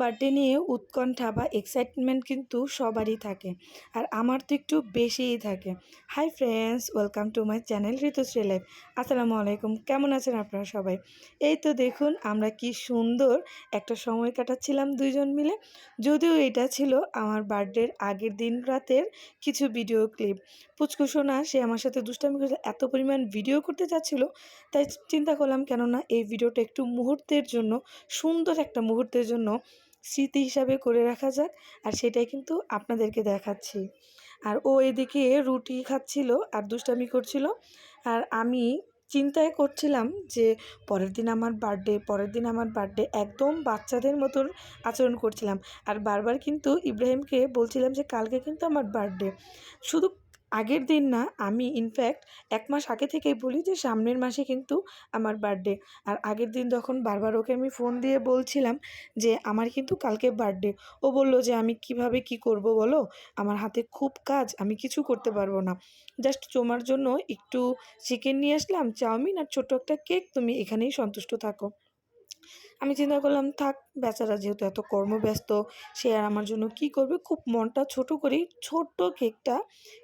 Birthday নিয়ে উৎকণ্ঠা বা এক্সাইটমেন্ট কিন্তু সবারই থাকে। আর আমার তো একটু বেশিই থাকে। Hi friends welcome to my channel Ritushree life আসসালামু আলাইকুম, কেমন আছেন আপনারা সবাই? এই তো দেখুন, আমরা কি সুন্দর একটা সময় কাটাচ্ছিলাম দুইজন মিলে। যদিও এটা ছিল আমার বার্থডের আগের দিন রাতের কিছু ভিডিও ক্লিপ পুচকুসোনা সে আমার সাথে দুষ্টামি করে এত পরিমাণ ভিডিও করতে চাচ্ছিল, তাই চিন্তা করলাম কেননা এই ভিডিওটা একটু মুহূর্তের জন্য, সুন্দর একটা মুহূর্তের জন্য স্মৃতি হিসাবে করে রাখা যাক, আর সেটাই কিন্তু আপনাদেরকে দেখাচ্ছি। আর ও এদিকে রুটি খাচ্ছিল আর দুষ্টামি করছিল। আর আমি চিন্তায় করছিলাম যে পরের দিন আমার বার্থডে পরের দিন আমার বার্থডে একদম বাচ্চাদের মতন আচরণ করছিলাম। আর বারবার কিন্তু ইব্রাহিমকে বলছিলাম যে কালকে কিন্তু আমার বার্থডে শুধু আগের দিন না, আমি ইনফ্যাক্ট এক মাস আগে থেকেই বলি যে সামনের মাসে কিন্তু আমার বার্থডে আর আগের দিন তখন বারবার ওকে আমি ফোন দিয়ে বলছিলাম যে আমার কিন্তু কালকে বার্থডে ও বলল যে আমি কীভাবে কি করব বলো? আমার হাতে খুব কাজ, আমি কিছু করতে পারব না। জাস্ট তোমার জন্য একটু চিকেন নিয়ে আসলাম, চাউমিন আর ছোটো একটা কেক তুমি এখানেই সন্তুষ্ট থাকো আমি চিন্তা করলাম, থাক, বেচারা যেহেতু এত কর্মব্যস্ত, সে আর আমার জন্য কি করবে? খুব মনটা ছোট করেই ছোট্ট কেকটা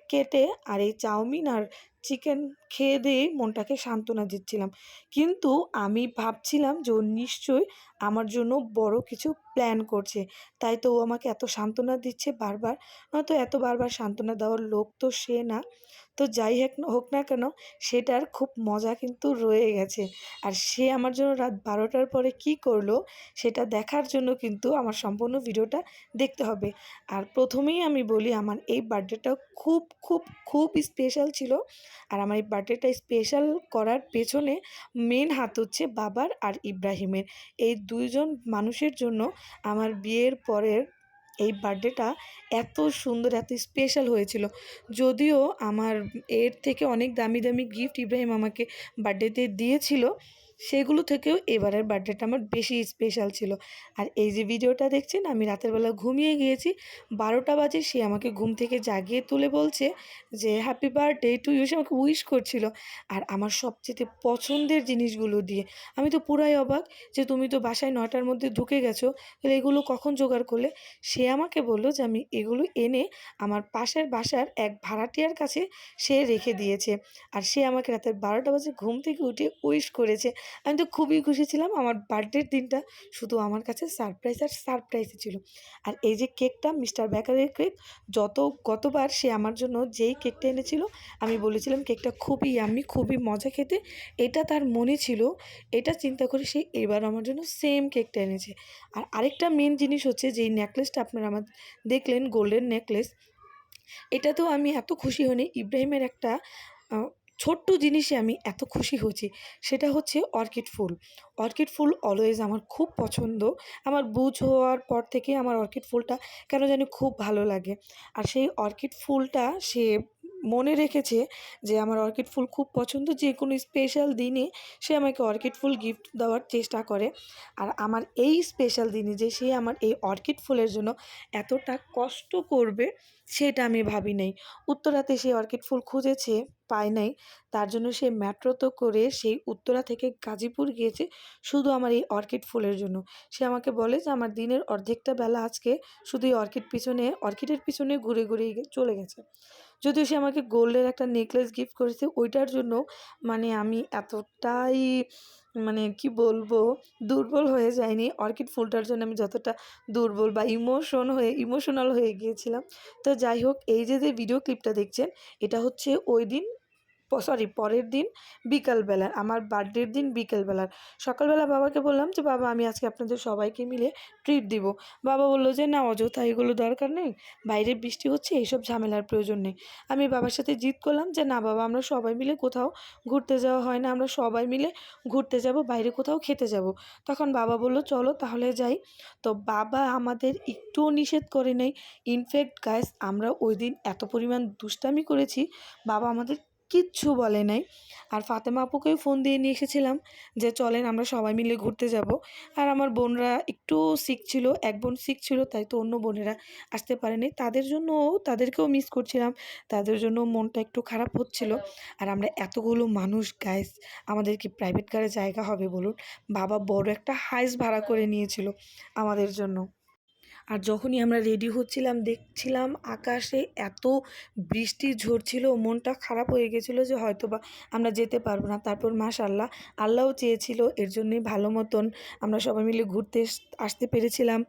কেটে আর এই চাউমিন আর চিকেন খেয়ে দিয়ে মনটাকে সান্ত্বনা দিচ্ছিলাম। কিন্তু আমি ভাবছিলাম যে ও নিশ্চয়ই আমার জন্য বড় কিছু প্ল্যান করছে। তাই তো ও আমাকে এত সান্ত্বনা দিচ্ছে বারবার। নয়তো এত বারবার সান্ত্বনা দেওয়ার লোক তো সে না। তো যাই হোক হোক না কেন, সেটার খুব মজা কিন্তু রয়ে গেছে। আর সে আমার জন্য রাত বারোটার পরে কি করল, সেটা দেখার জন্য কিন্তু আমার সম্পূর্ণ ভিডিওটা দেখতে হবে। আর প্রথমেই আমি বলি, আমার এই বার্থডেটা খুব খুব খুব স্পেশাল ছিল। আর আমার এই বার্থডেটা স্পেশাল করার পেছনে মেন হাত হচ্ছে বাবার আর ইব্রাহিমের। এই দুইজন মানুষের জন্য আমার বিয়ের পরের এই বার্থডেটা এত সুন্দর, এত স্পেশাল হয়েছিল। যদিও আমার এর থেকে অনেক দামি দামি গিফট ইব্রাহিম আমাকে বার্থডেতে দিয়েছিল। সেগুলো থেকেও এবারের বার্থডেটা আমার বেশি স্পেশাল ছিল। আর এই যে ভিডিওটা দেখছেন, আমি রাতের বেলা ঘুমিয়ে গিয়েছি, বারোটা বাজে সে আমাকে ঘুম থেকে জাগিয়ে তুলে বলছে যে হ্যাপি বার্থডে টু ইউ সে আমাকে উইশ করছিল। আর আমার সবচেয়ে পছন্দের জিনিসগুলো দিয়ে, আমি তো পুরাই অবাক যে তুমি তো বাসায় নটার মধ্যে ঢুকে গেছো, তাহলে এগুলো কখন জোগাড় করলে? সে আমাকে বলল যে, আমি এগুলো এনে আমার পাশের বাসার এক ভাড়াটিয়ার কাছে সে রেখে দিয়েছে। আর সে আমাকে রাতের বারোটা বাজে ঘুম থেকে উঠে উইশ করেছে। আমি তো খুবই খুশি ছিলাম আমার বার্থডের দিনটা শুধু আমার কাছে সারপ্রাইজ আর সারপ্রাইজই ছিল। আর এই যে কেকটা মিস্টার ব্যাকারের কেক যত, গতবার সে আমার জন্য যেই কেকটা এনেছিল, আমি বলেছিলাম কেকটা খুবই আমি খুবই মজা খেতে। এটা তার মনে ছিল, এটা চিন্তা করে সে এবার আমার জন্য সেম কেকটা এনেছে। আর আরেকটা মেন জিনিস হচ্ছে যেই নেকলেসটা আপনারা আমার দেখলেন গোল্ডেন নেকলেস এটাতেও আমি এত খুশি হইনি। ইব্রাহিমের একটা ছোট্ট জিনিসে আমি এত খুশি হয়েছি, সেটা হচ্ছে অর্কিড ফুল। অর্কিড ফুল অলওয়েজ আমার খুব পছন্দ। আমার বুঝ হওয়ার পর থেকে আমার অর্কিড ফুলটা কেন জানি খুব ভালো লাগে। আর সেই অর্কিড ফুলটা সে মনে রেখেছে যে আমার অর্কিড ফুল খুব পছন্দ, যে কোনো স্পেশাল দিনে সে আমাকে অর্কিড ফুল গিফট দেওয়ার চেষ্টা করে। আর আমার এই স্পেশাল দিনে যে সে আমার এই অর্কিড ফুলের জন্য এতটা কষ্ট করবে, সেটা আমি ভাবি নাই। উত্তরাতে সে অর্কিড ফুল খুঁজেছে। পায় নাই। তার জন্য সে ম্যাট্রো তো করে সেই উত্তরা থেকে গাজীপুর গিয়েছে শুধু আমার এই অর্কিড ফুলের জন্য। সে আমাকে বলে যে, আমার দিনের অর্ধেকটা বেলা আজকে শুধু এই অর্কিড পিছনে, অর্কিডের পিছনে ঘুরে ঘুরে চলে গেছে। যদিও সে আমাকে গোল্ডের একটা নেকলেস গিফট করেছে, ওইটার জন্য মানে আমি এতটাই মানে কি বলব? দুর্বল হয়ে যায়নি। অর্কিড ফুলটার জন্য আমি যতটা দুর্বল বা ইমোশন হয়ে ইমোশনাল হয়ে গিয়েছিলাম। তো যাই হোক, এই যে যে ভিডিও ক্লিপটা দেখছেন, এটা হচ্ছে ওই দিন সরি পরের দিন বিকালবেলার, আমার বার্থডের দিন বিকেলবেলার। সকালবেলা বাবাকে বললাম যে, বাবা, আমি আজকে আপনাদের সবাইকে মিলে ট্রিট দিব। বাবা বলল যে, না, অযথা এগুলো দরকার নেই। বাইরে বৃষ্টি হচ্ছে এইসব ঝামেলার প্রয়োজন নেই। আমি বাবার সাথে জিদ করলাম যে, না, বাবা, আমরা সবাই মিলে কোথাও ঘুরতে যাওয়া হয় না। আমরা সবাই মিলে ঘুরতে যাব, বাইরে কোথাও খেতে যাব। তখন বাবা বলল, চলো তাহলে যাই। তো বাবা আমাদের একটুও নিষেধ করে নেই। ইনফ্যাক্ট গাইস আমরা ওই দিন এত পরিমাণ দুষ্টামি করেছি। বাবা আমাদের কিচ্ছু বলে নাই। আর ফাতেমা আপুকেও ফোন দিয়ে নিয়ে এসেছিলাম যে, চলেন আমরা সবাই মিলে ঘুরতে যাব। আর আমার বোনরা একটু সিক ছিল, এক বোন সিক ছিল, তাই তো অন্য বোনেরা আসতে পারেনি। তাদের জন্য তাদেরকেও মিস করছিলাম, তাদের জন্য মনটা একটু খারাপ হচ্ছিল। আর আমরা এতগুলো মানুষ গাইস আমাদের কি প্রাইভেট কারে জায়গা হবে বলুন? বাবা বড় একটা হাইস ভাড়া করে নিয়েছিল আমাদের জন্য। আর যখনই আমরা রেডি হচ্ছিলাম, দেখছিলাম আকাশে এত বৃষ্টি ঝরছিল, মনটা খারাপ হয়ে গেছিল যে হয়তো বা আমরা যেতে পারব না। তারপর মাশাল্লাহ আল্লাহও চেয়েছিল, এর জন্যই ভালো মতন আমরা সবাই মিলে ঘুরতে আসতে পেরেছিলাম।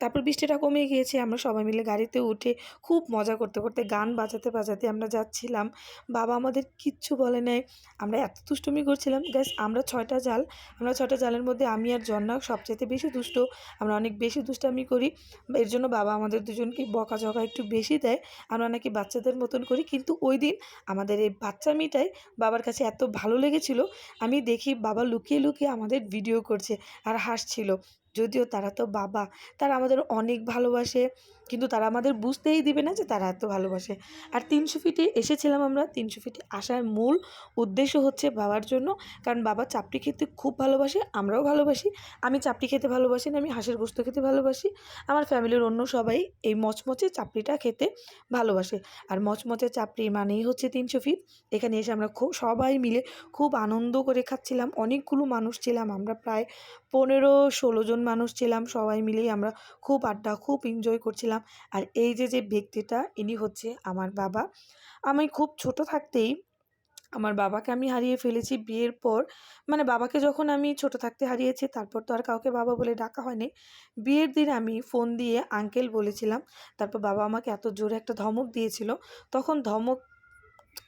তারপর বৃষ্টিটা কমে গিয়েছে, আমরা সবাই মিলে গাড়িতে উঠে খুব মজা করতে করতে গান বাজাতে বাজাতে আমরা যাচ্ছিলাম। বাবা আমাদের কিচ্ছু বলে নাই, আমরা এত দুষ্টুমি করছিলাম। গ্যাস আমরা ছয়টা জাল, আমরা ছয়টা জালের মধ্যে আমি আর জন্না সবচেয়ে বেশি দুষ্ট, আমরা অনেক বেশি দুষ্টামি করি। এর জন্য বাবা আমাদের দুজনকে বকাঝকা একটু বেশি দেয়, আমরা নাকি বাচ্চাদের মতন করি। কিন্তু ওই দিন আমাদের এই বাচ্চা বাচ্চামিটাই বাবার কাছে এত ভালো লেগেছিল, আমি দেখি বাবা লুকিয়ে লুকিয়ে আমাদের ভিডিও করছে আর হাসছিল। যদিও তারা তো বাবা, তারা আমাদের অনেক ভালোবাসে, কিন্তু তারা আমাদের বুঝতেই দিবে না যে তারা এত ভালোবাসে। আর তিনশো ফিটে এসেছিলাম আমরা, তিনশো ফিটে আসার মূল উদ্দেশ্য হচ্ছে বাবার জন্য, কারণ বাবা চাপড়ি খেতে খুব ভালোবাসে, আমরাও ভালোবাসি। আমি চাপড়ি খেতে ভালোবাসি না, আমি হাঁসের গোস্ত খেতে ভালোবাসি। আমার ফ্যামিলির অন্য সবাই এই মচমচে চাপড়িটা খেতে ভালোবাসে। আর মচমচে চাপড়ি মানেই হচ্ছে তিনশো ফিট। এখানে এসে আমরা খুব সবাই মিলে খুব আনন্দ করে খাচ্ছিলাম। অনেকগুলো মানুষ ছিলাম আমরা প্রায় পনেরো, ষোলো জন মানুষ ছিলাম, সবাই মিলেই আমরা খুব আড্ডা, খুব এনজয় করছিলাম। আর এই যে যে ব্যক্তিটা, ইনি হচ্ছে আমার বাবা। আমি খুব ছোট থাকতেই আমার বাবাকে আমি হারিয়ে ফেলেছি বিয়ের পর। মানে বাবাকে যখন আমি ছোট থাকতে হারিয়েছি, তারপর তো আর কাউকে বাবা বলে ডাকা হয়নি। বিয়ের দিন আমি ফোন দিয়ে আঙ্কেল বলেছিলাম। তারপর বাবা আমাকে এত জোরে একটা ধমক দিয়েছিল। তখন ধমক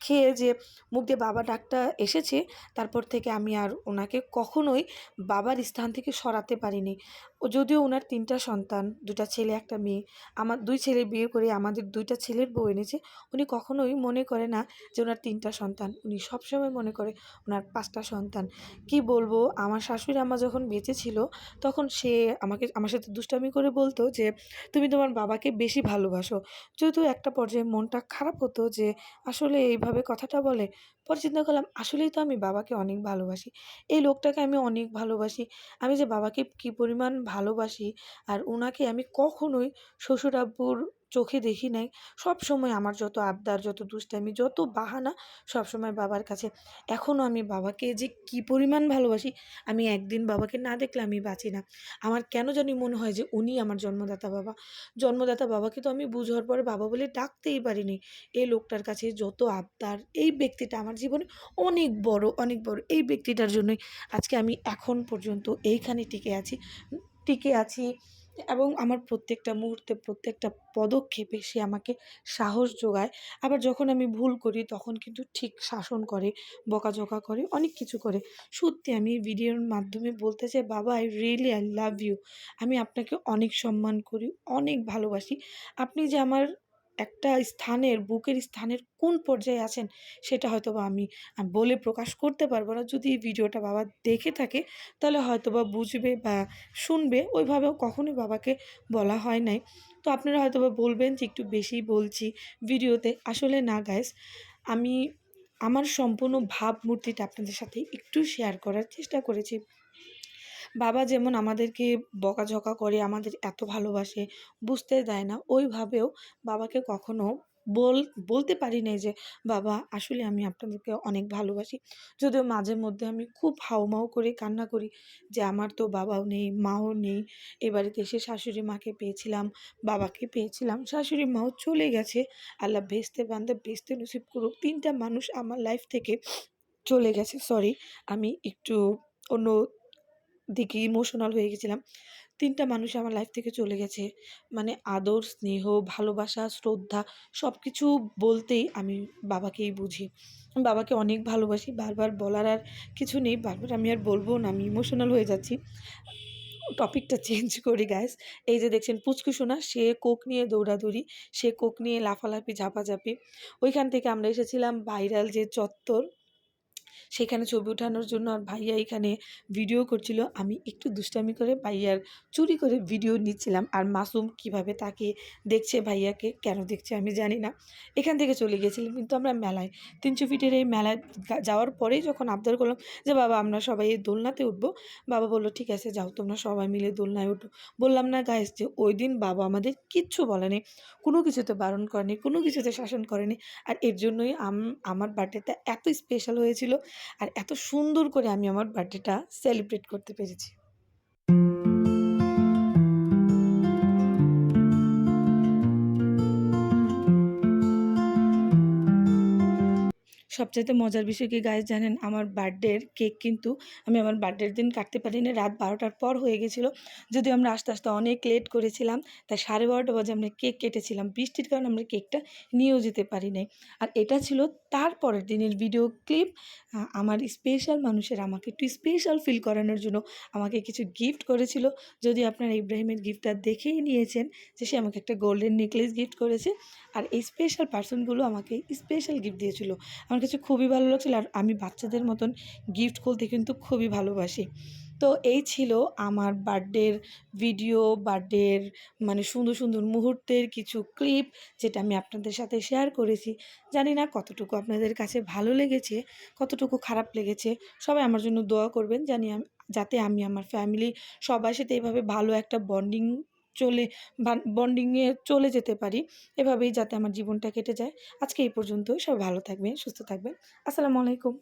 খেয়ে যে মুখ দিয়ে বাবা ডাকটা এসেছে, তারপর থেকে আমি আর ওনাকে কখনোই বাবার স্থান থেকে সরাতে পারিনি। ও যদিও ওনার তিনটা সন্তান, দুটা ছেলে, একটা মেয়ে, আমার দুই ছেলে বিয়ে করে আমাদের দুইটা ছেলের বউ এনেছে, উনি কখনোই মনে করে না যে ওনার তিনটা সন্তান। উনি সবসময় মনে করে ওনার পাঁচটা সন্তান। কি বলব, আমার শাশুড়ি আম্মা যখন বেঁচে ছিল, তখন সে আমাকে, আমার সাথে দুষ্টামি করে বলতো যে, তুমি তোমার বাবাকে বেশি ভালোবাসো। যদিও একটা পর্যায়ে মনটা খারাপ হতো যে, আসলে এইভাবে কথাটা বলে? পরে চিন্তা করলাম, আসলেই তো আমি বাবাকে অনেক ভালোবাসি। এই লোকটাকে আমি অনেক ভালোবাসি। আমি যে বাবাকে কী পরিমাণ ভালোবাসি আর ওনাকে আমি কখনোই শ্বশুর আব্বুর চোখে দেখি নাই। সব সময় আমার যত আবদার, যত দুষ্টামি, যত বাহানা সব সময় বাবার কাছে। এখনও আমি বাবাকে যে কী পরিমাণ ভালোবাসি, আমি একদিন বাবাকে না দেখলে আমি বাঁচি না। আমার কেন জানি মনে হয় যে উনি আমার জন্মদাতা বাবা। জন্মদাতা বাবাকে তো আমি বুঝার পরে বাবা বলে ডাকতেই পারিনি। এই লোকটার কাছে যত আবদার, এই ব্যক্তিটা আমার জীবনে অনেক বড় অনেক বড়। এই ব্যক্তিটার জন্যই আজকে আমি এখন পর্যন্ত এইখানে টিকে আছি টিকে আছি। এবং আমার প্রত্যেকটা মুহূর্তে, প্রত্যেকটা পদক্ষেপে সে আমাকে সাহস যোগায়। আবার যখন আমি ভুল করি, তখন কিন্তু ঠিক শাসন করে, বকাঝকা করে, অনেক কিছু করে। সত্যি, আমি ভিডিওর মাধ্যমে বলতে চাই, বাবা I really I love you আমি আপনাকে অনেক সম্মান করি, অনেক ভালোবাসি। আপনি যে আমার একটা স্থানের, বুকের স্থানের কোন পর্যায়ে আছেন সেটা হয়তো বা আমি বলে প্রকাশ করতে পারব না। যদি এই ভিডিওটা বাবা দেখে থাকে, তাহলে হয়তো বা বুঝবে বা শুনবে। ওইভাবেও কখনোই বাবাকে বলা হয় নাই। তো আপনারা হয়তো বা বলবেন যে একটু বেশিই বলছি ভিডিওতে। আসলে না গাইস আমি আমার সম্পূর্ণ ভাবমূর্তিটা আপনাদের সাথে একটু শেয়ার করার চেষ্টা করেছি। বাবা যেমন আমাদেরকে বকাঝকা করে, আমাদের এত ভালোবাসে, বুঝতে দেয় না। ওইভাবেও বাবাকে কখনো বল, বলতে পারি নাই যে, বাবা, আসলে আমি আপনাদেরকে অনেক ভালোবাসি। যদিও মাঝে মধ্যে আমি খুব হাউমাউ করে কান্না করি যে, আমার তো বাবাও নেই, মাও নেই। এ বাড়িতে এসে শাশুড়ি মাকে পেয়েছিলাম, বাবাকে পেয়েছিলাম, শাশুড়ি মাও চলে গেছে। আল্লাহ ভেস্তে বান্দা, ভেস্তে নসিব করুক, তিনটা মানুষ আমার লাইফ থেকে চলে গেছে। সরি আমি একটু অন্য দিকে ইমোশনাল হয়ে গেছিলাম। তিনটা মানুষ আমার লাইফ থেকে চলে গেছে। মানে আদর, স্নেহ, ভালোবাসা, শ্রদ্ধা সব কিছু বলতেই আমি বাবাকেই বুঝি। বাবাকে অনেক ভালোবাসি। বারবার বলার আর কিছু নেই। বারবার আমি আর বলব না। আমি ইমোশনাল হয়ে যাচ্ছি। টপিকটা চেঞ্জ করি গাইস। এই যে দেখছেন পুচকু সোনা সে কোক নিয়ে দৌড়াদৌড়ি, সে কোক নিয়ে লাফালাফি, ঝাপাঝাপি। ওইখান থেকে আমরা এসেছিলাম ভাইরাল যে চত্বর সেখানে ছবি ওঠানোর জন্য আর ভাইয়া এখানে ভিডিও করছিল। আমি একটু দুষ্টামি করে ভাইয়ার চুরি করে ভিডিও নিচ্ছিলাম আর মাসুম কীভাবে তাকে দেখছে, ভাইয়াকে কেন দেখছে আমি জানি না। এখান থেকে চলে গিয়েছিলাম কিন্তু আমরা মেলায়। তিনশো ফিটের এই মেলায় যাওয়ার পরেই যখন আবদার করলাম যে, বাবা, আমরা সবাই এই দোলনাতে উঠবো। বাবা বলল, ঠিক আছে, যাও, তোমরা সবাই মিলে দোলনায় উঠো। বললাম, না গাইস যে, ওই দিন বাবা আমাদের কিচ্ছু বলেনি। কোনো কিছুতে বারণ করেনি, কোনো কিছুতে শাসন করেনি। আর এর জন্যই আম- আমার বার্থডেটা এত স্পেশাল হয়েছিল আর এত সুন্দর করে আমি আমার বার্থডেটা সেলিব্রেট করতে পেরেছি। সবচাইতে মজার বিষয় কি গাইজ জানেন? আমার বার্থডের কেক কিন্তু আমি আমার বার্থডের দিন কাটতে পারিনি, রাত বারোটার পর হয়ে গেছিল। যদিও আমরা আস্তে আস্তে অনেক লেট করেছিলাম, তাই সাড়ে বারোটা বাজে আমরা কেক কেটেছিলাম। বৃষ্টির কারণে আমরা কেকটা নিয়েও যেতে পারি নাই। আর এটা ছিল তারপরের দিনের ভিডিও ক্লিপ আমার স্পেশাল মানুষের আমাকে একটু স্পেশাল ফিল করানোর জন্য আমাকে কিছু গিফট করেছিল। যদি আপনারা ইব্রাহিমের গিফটটা দেখেই নিয়েছেন যে সে আমাকে একটা গোল্ডেন নেকলেস গিফট করেছে, আর এই স্পেশাল পার্সনগুলো আমাকে স্পেশাল গিফট দিয়েছিল। আমার কাছে খুবই ভালো লাগছিল আর আমি বাচ্চাদের মতন গিফট খুলতে কিন্তু খুবই ভালোবাসি। তো এই ছিল আমার বার্থডের ভিডিও বার্থডের মানে সুন্দর সুন্দর মুহূর্তের কিছু ক্লিপ যেটা আমি আপনাদের সাথে শেয়ার করেছি। জানি না কতটুকু আপনাদের কাছে ভালো লেগেছে, কতটুকু খারাপ লেগেছে, সবাই আমার জন্য দোয়া করবেন জানি যাতে আমি আমার ফ্যামিলি সবার সাথে এভাবে ভালো একটা বন্ডিং চলে বন্ডিংয়ে চলে যেতে পারি। এভাবেই যাতে আমার জীবনটা কেটে যায়। আজকে এই পর্যন্তই। সবাই ভালো থাকবেন, সুস্থ থাকবেন। আসসালামু আলাইকুম।